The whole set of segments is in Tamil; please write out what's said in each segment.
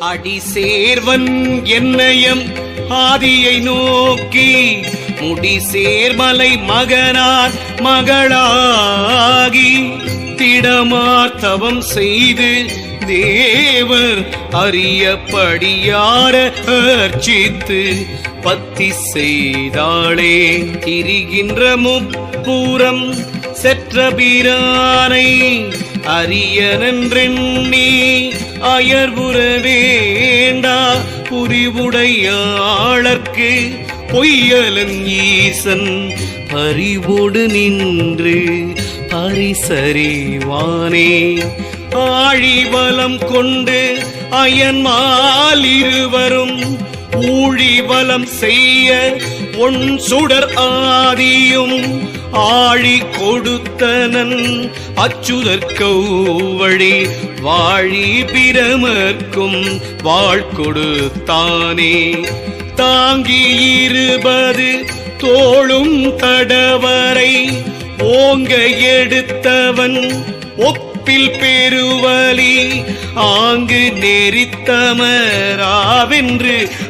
அடி சேர்வன் என்னையம் ஆதியை நோக்கி முடி சேர்மலை மகனார் மகளாகி திடமார்த்தவம் செய்து தேவர் அறியப்படியார அர்ச்சித்து பத்தி செய்தாளே. திரிகின்ற முப்பூரம் செற்ற பீரானை அரியனன்றெண்ணி அயர்புற வேண்டா புரிவுடையாளர்க்கு பொய்யலன் ஈசன் பறிவோடு நின்று பரிசறிவானே ஆழிவலம் கொண்டு அயன்மால் இருவரும் ஊழிவலம் செய்ய பொன் சுடர் ஆதியும் ஆழி கொடுத்தனன். அச்சுதற்கௌவழி வாழி பிரமர்க்கும் வாழ் கொடுத்தானே. தாங்கி இருபது தோளும் தடவரை ஓங்க எடுத்தவன் ஒப்பில் பெருவலி ஆங்கு நெறித்தமராவென்று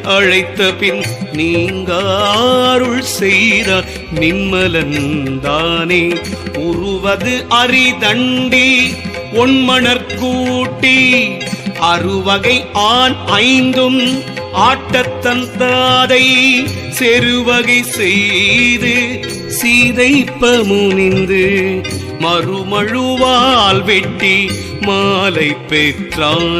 அழைத்த பின் நீங்காருள் செய்த நிம்மலந்தானே உருவது அரிதண்டி ஒன்மணற்கூட்டி அறுவகை ஆண் ஐந்தும் ஆட்டத்தந்தாதை செருவகை செய்து சீதைப்ப முனிந்து மறுமழுவால் வெட்டி மாலை பெற்றான்